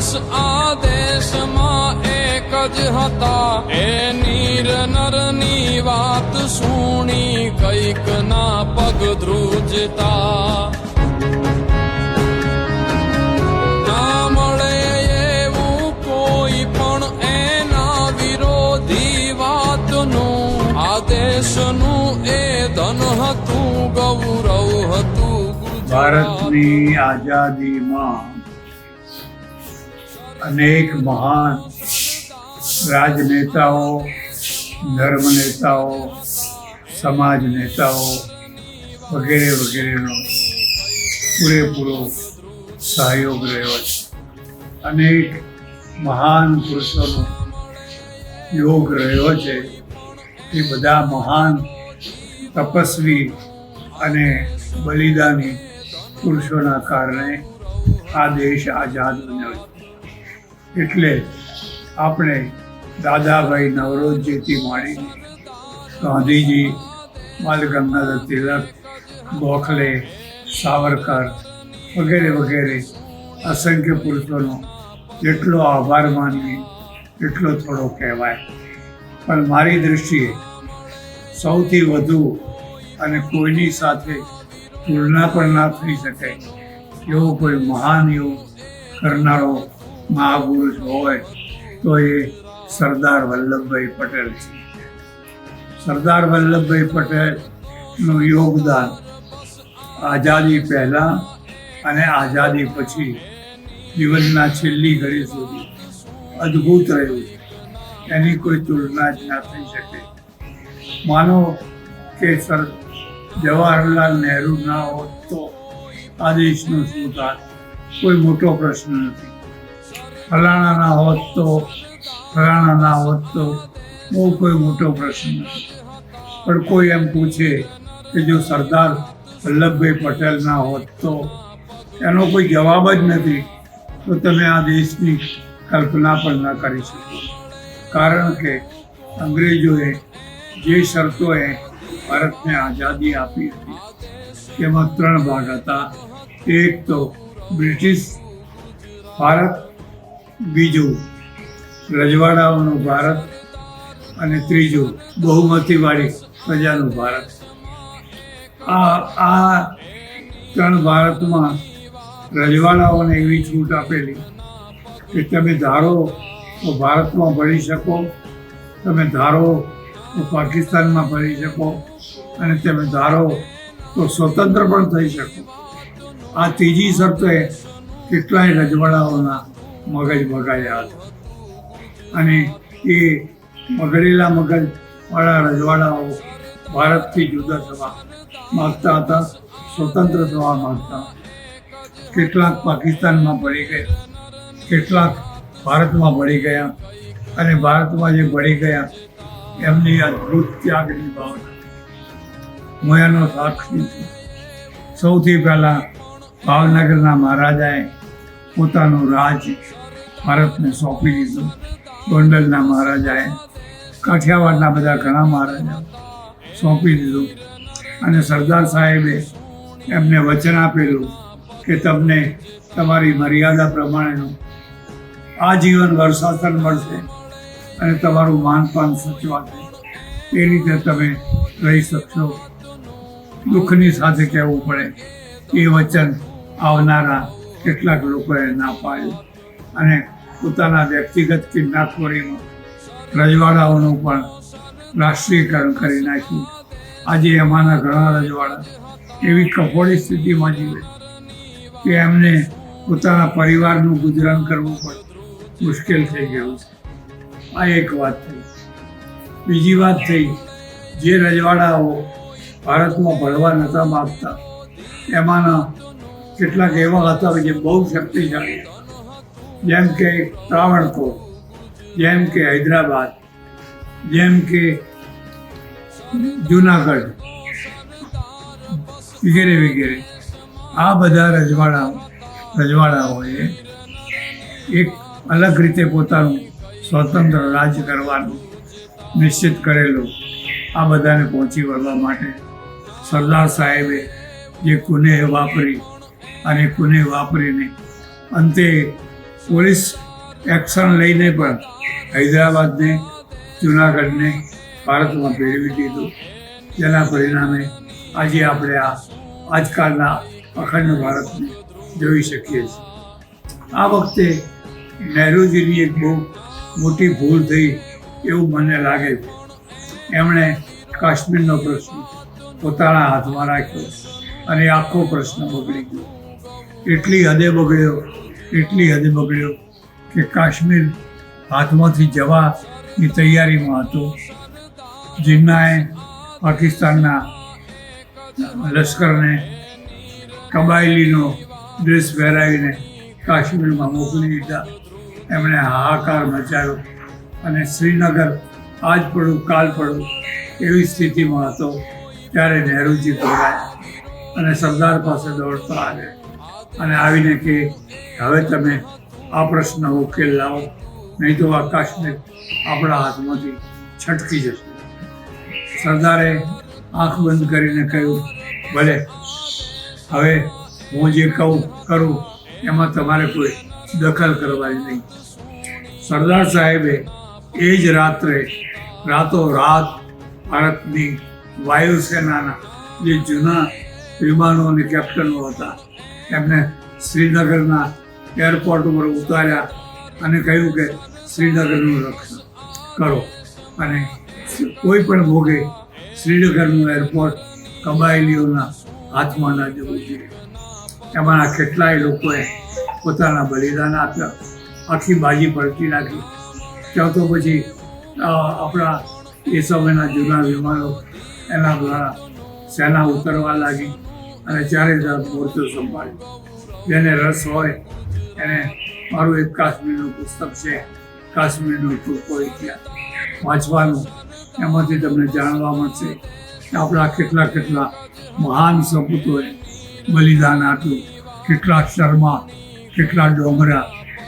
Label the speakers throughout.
Speaker 1: માણસ આદેશમાં એક જ હતા. એ નીર નરની વાત સુણી કંઈક ના પગ ધ્રુજતા. મળે એવું કોઈ પણ એના વિરોધી વાતનું. આદેશનું એ ધન હતું, ગૌરવ હતું
Speaker 2: ભારતની આઝાદીમાં અનેક મહાન રાજનેતાઓ, ધર્મ નેતાઓ, સમાજ નેતાઓ વગેરે વગેરેનો પૂરેપૂરો સહયોગ રહ્યો છે. અનેક મહાન પુરુષોનો યોગ રહ્યો છે. એ બધા મહાન તપસ્વી અને બલિદાની પુરુષોના કારણે આ દેશ આઝાદ બન્યો છે. એટલે આપણે દાદાભાઈ નવરોજીથી માંડીને ગાંધીજી બાલ ગંગાધર તિલક ગોખલે સાવરકર વગેરે વગેરે અસંખ્ય પુરુષોનો જેટલો આભાર માનીએ, એટલો થોડો કહેવાય. પણ મારી દૃષ્ટિએ સૌથી વધુ અને કોઈની સાથે તુલના પણ ના થઈ શકે એવો કોઈ મહાન યોગ કરનારો મહાપુરુષ હોય તો એ સરદાર વલ્લભભાઈ પટેલ છે. સરદાર વલ્લભભાઈ પટેલનું યોગદાન આઝાદી પહેલાં અને આઝાદી પછી જીવનના છેલ્લી ઘડી સુધી અદ્ભુત રહ્યું છે. એની કોઈ તુલના જ ના થઈ શકે. માનો કે સર જવાહરલાલ નહેરુ ના હોત તો આ દેશનું શું થાત કોઈ મોટો પ્રશ્ન નથી. ફલાણા ના હોત તો ફલાણા ના હોત તો બહુ કોઈ મોટો પ્રશ્ન નથી. પણ કોઈ એમ પૂછે કે જો સરદાર વલ્લભભાઈ પટેલ ના હોત તો એનો કોઈ જવાબ જ નથી, તો તમે આ દેશની કલ્પના પણ ન કરી શકો. કારણ કે અંગ્રેજોએ જે શરતોએ ભારતને આઝાદી આપી હતી, તેમાં ત્રણ ભાગ હતા. એક તો બ્રિટિશ ભારત બીજું રજવાડાઓનું ભારત અને ત્રીજું બહુમતીવાળી પ્રજાનું ભારત. આ આ ત્રણ ભારતમાં રજવાડાઓને એવી છૂટ આપેલી કે તમે ધારો તો ભારતમાં ભણી શકો, તમે ધારો તો પાકિસ્તાનમાં ભરી શકો અને તમે ધારો તો સ્વતંત્ર પણ થઈ શકો. આ ત્રીજી શરતે કેટલાય રજવાડાઓના મગજ બગાડ્યા હતા અને એ બગડેલા મગજવાળા રજવાડાઓ ભારતથી જુદા થવા માગતા હતા, સ્વતંત્ર થવા માગતા. કેટલાક પાકિસ્તાનમાં ભળી ગયા, કેટલાક ભારતમાં ભળી ગયા અને ભારતમાં જે ભળી ગયા, એમની અદ્ભુત ત્યાગની ભાવના. હું એનો સાક્ષી છું. સૌથી પહેલાં ભાવનગરના મહારાજાએ પોતાનું રાજ ભારતને સોંપી દીધું. ગોંડલના મહારાજાએ, કાઠિયાવાડના બધા ઘણા મહારાજા સોંપી દીધું. અને સરદાર સાહેબે એમને વચન આપેલું કે તમને તમારી મર્યાદા પ્રમાણેનું આજીવન વર્ષાસન મળશે અને તમારું માનપાન સચવાશે. એ રીતે તમે રહી શકશો. દુઃખની સાથે કહેવું પડે એ વચન આવનારા કેટલાક લોકોએ ના પાડ્યું. અને પોતાના વ્યક્તિગત કિડનાપોરીમાં રજવાડાઓનું પણ રાષ્ટ્રીયકરણ કરી નાખ્યું. આજે એમાંના ઘણા રજવાડા એવી કફોડી સ્થિતિમાં જીવે કે એમને પોતાના પરિવારનું ગુજરાન કરવું પણ મુશ્કેલ થઈ ગયું છે. આ એક વાત થઈ. બીજી વાત થઈ, જે રજવાડાઓ ભારતમાં ભણવા નહોતા માગતા, એમાંના કેટલાક એવા હતા કે જે બહુ શક્તિશાળી જેમ કે ત્રાવણકોર, જેમ કે હૈદરાબાદ, જેમ કે જુનાગઢ, વગેરે વગેરે. આ બધા રજવાડા, રજવાડાઓએ એક અલગ રીતે પોતાનું સ્વતંત્ર રાજ્ય કરવાનું નિશ્ચિત કરેલું. આ બધાને પહોંચી વળવા માટે સરદાર સાહેબે જે કુને વાપરી અને કુને વાપરીને અંતે પોલીસ એક્શન લઈને પણ હૈદરાબાદને, જુનાગઢને, ભારતમાં ફેરવી દીધું. જેના પરિણામે આજે આપણે આ આજકાલના અખંડ ભારતને જોઈ શકીએ છીએ. આ વખતે નહેરુજીની એક બહુ મોટી ભૂલ થઈ એવું મને લાગે છે. એમણે કાશ્મીરનો પ્રશ્ન પોતાના હાથમાં રાખ્યો અને આખો પ્રશ્ન બગડી ગયો. એટલી હદે બગડ્યો એટલી હદે બગડ્યો કે કાશ્મીર હાથમાંથી જવાની તૈયારીમાં હતો. જિન્નાએ પાકિસ્તાનના લશ્કરને કબાયલીનો ડ્રેસ પહેરાવીને કાશ્મીરમાં મોકલી દીધા. એમણે હાહાકાર મચાવ્યો અને શ્રીનગર આજ પડું, કાલ પડું એવી સ્થિતિમાં હતો. ત્યારે નહેરુજી ગભરાયા અને સરદાર પાસે દોડતા આવ્યા. અને આવીને કે હવે તમે આ પ્રશ્ન ઉકેલ લાવો, નહીં તો આ આપણા હાથમાંથી છટકી જશે. સરદારે આંખ બંધ કરીને કહ્યું, ભલે, હવે હું જે કહું કરું, એમાં તમારે કોઈ દખલ કરવાની નહીં. સરદાર સાહેબે એ જ રાત્રે રાતો રાત ભારતની વાયુસેનાના જે જૂના વિમાનો અને કેપ્ટનો હતા એમને શ્રીનગરના એરપોર્ટ ઉપર ઉતાર્યા અને કહ્યું કે શ્રીનગરનું રક્ષણ કરો. અને કોઈ પણ ભોગે શ્રીનગરનું એરપોર્ટ કબાયલીઓના હાથમાં ના જવું જોઈએ. એમાંના કેટલાય લોકોએ પોતાના બલિદાન આપ્યા, આખી બાજી પડતી નાખી. ત્યાં તો પછી આપણા એ સમયના જૂના વિમાનો એના દ્વારા સેના ઉતરવા લાગી. અને જ્યારે તરફ મોરચો સંભાળ્યો જેને રસ હોય, એને મારું એક કાશ્મીરનું પુસ્તક છે, કાશ્મીરનો ટૂંકો ઇતિહાસ વાંચવાનું, એમાંથી તમને જાણવા મળશે કે આપણા કેટલા કેટલા મહાન સપૂતોએ બલિદાન આપ્યું. કેટલા શર્મા કેટલા ડોંગરા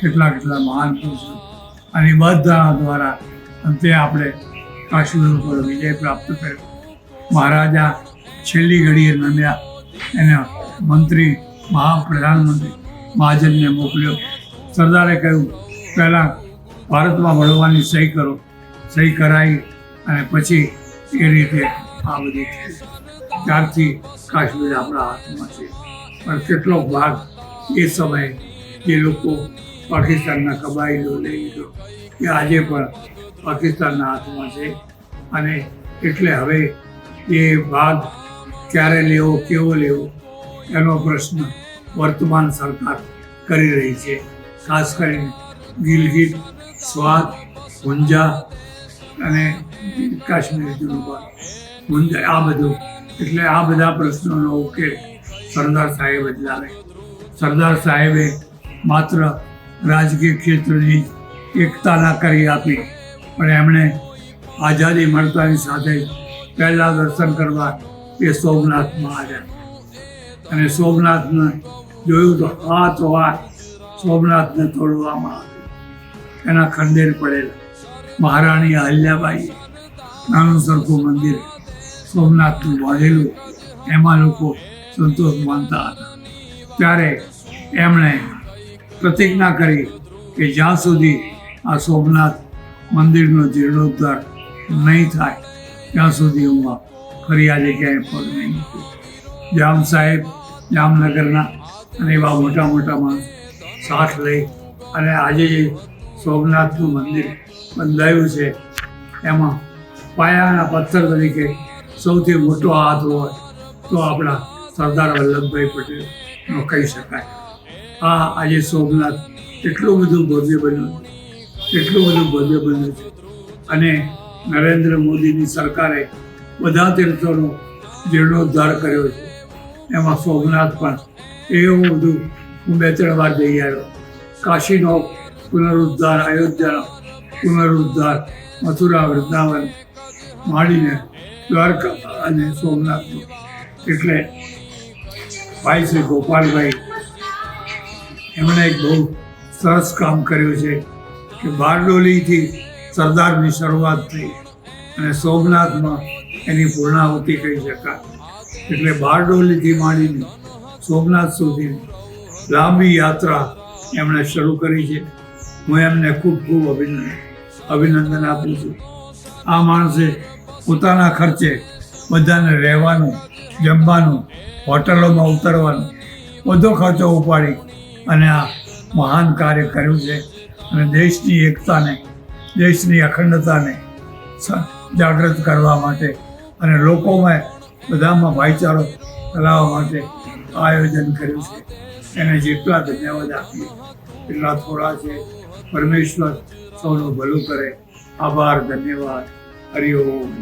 Speaker 2: કેટલા કેટલા મહાન પુરુષો. અને બધા દ્વારા અંતે આપણે કાશ્મીર ઉપર વિજય પ્રાપ્ત કર્યો. મહારાજા છેલ્લી ઘડીએ નમ્યા. એને મંત્રી, મહાપ્રધાનમંત્રી મહાજનને મોકલ્યો. સરદારે કહ્યું, પહેલાં ભારતમાં વળવાની સહી કરો, સહી કરાવી અને પછી એ રીતે આ બધી ત્યારથી કાશ્મીર આપણા હાથમાં છે. પણ કેટલો ભાગ એ સમયે જે લોકો પાકિસ્તાનના કબાયલો લઈ લીધો, એ આજે પણ પાકિસ્તાનના હાથમાં છે. અને એટલે હવે એ ભાગ ક્યારે લેવો, કેવો લેવો? એનો પ્રશ્ન વર્તમાન સરકાર કરી રહી છે. ખાસ કરીને ગિલગિટ સ્વાત હુંજા અને કાશ્મીર જુનુબા આ બધું. એટલે આ બધા પ્રશ્નોનો ઉકેલ સરદાર સાહેબ જ લાવે. સરદાર સાહેબે માત્ર રાજકીય ક્ષેત્રની એકતા ના કરી આપી, પણ એમણે આઝાદી, મળતાની સાથે પહેલાં દર્શન કરવા એ સોમનાથમાં આવ્યા અને સોમનાથને જોયું તો હાથ વાત સોમનાથને તોડવામાં આવ્યું. એના ખંડેર પડેલા મહારાણી અહલ્યાબાઈ નાનું સરખું મંદિર સોમનાથનું બાંધેલું એમાં લોકો સંતોષ માનતા હતા. ત્યારે એમણે પ્રતિજ્ઞા કરી કે જ્યાં સુધી આ સોમનાથ મંદિરનો જીર્ણોદ્ધાર નહીં થાય, ત્યાં સુધી હું ફરી આ જગ્યાએ પગ નહીં. જામ સાહેબ, જામનગરના અને એવા મોટા મોટા માણસ સાથ લઈ અને આજે જે સોમનાથનું મંદિર બંધાયું છે, એમાં પાયાના પથ્થર તરીકે સૌથી મોટો હાથ હોય તો આપણા સરદાર વલ્લભભાઈ પટેલનો કહી શકાય. આ આજે સોમનાથ એટલું બધું ભવ્ય બન્યું છે, એટલું બધું ભવ્ય બન્યું છે. અને નરેન્દ્ર મોદીની સરકારે બધા તીર્થોનો જીર્ણોદ્ધાર કર્યો છે. એમાં સોમનાથ પણ એવું બધું હું બે, ત્રણ વાર જઈ આવ્યો. કાશીનો પુનરુદ્ધાર, અયોધ્યાનો પુનરુદ્ધાર, મથુરા, વૃંદાવન, માંડીને દ્વારકા અને સોમનાથનો એટલે ભાઈ શ્રી ગોપાલભાઈ એમણે એક બહુ સરસ કામ કર્યું છે કે બારડોલીથી સરદારની શરૂઆત થઈ અને સોમનાથમાં એની પૂર્ણાહુતિ કહી શકાય. એટલે બારડોલીથી માંડીને સોમનાથ સુધી લાંબી યાત્રા એમણે શરૂ કરી છે. હું એમને ખૂબ ખૂબ અભિનંદન અભિનંદન આપું છું. આ માણસે પોતાના ખર્ચે બધાને રહેવાનું, જમવાનું, હોટલોમાં ઉતરવાનું, બધો ખર્ચો ઉપાડી અને આ મહાન કાર્ય કર્યું છે. અને દેશની એકતાને, દેશની અખંડતાને જાગૃત કરવા માટે અને લોકોમાં બધામાં ભાઈચારો ફેલાવવા માટે આયોજન કર્યું છે. એને જેટલા ધન્યવાદ આપીએ, એટલા થોડા છે. પરમેશ્વર સૌનું ભલું કરે. આભાર, ધન્યવાદ. હરિઓમ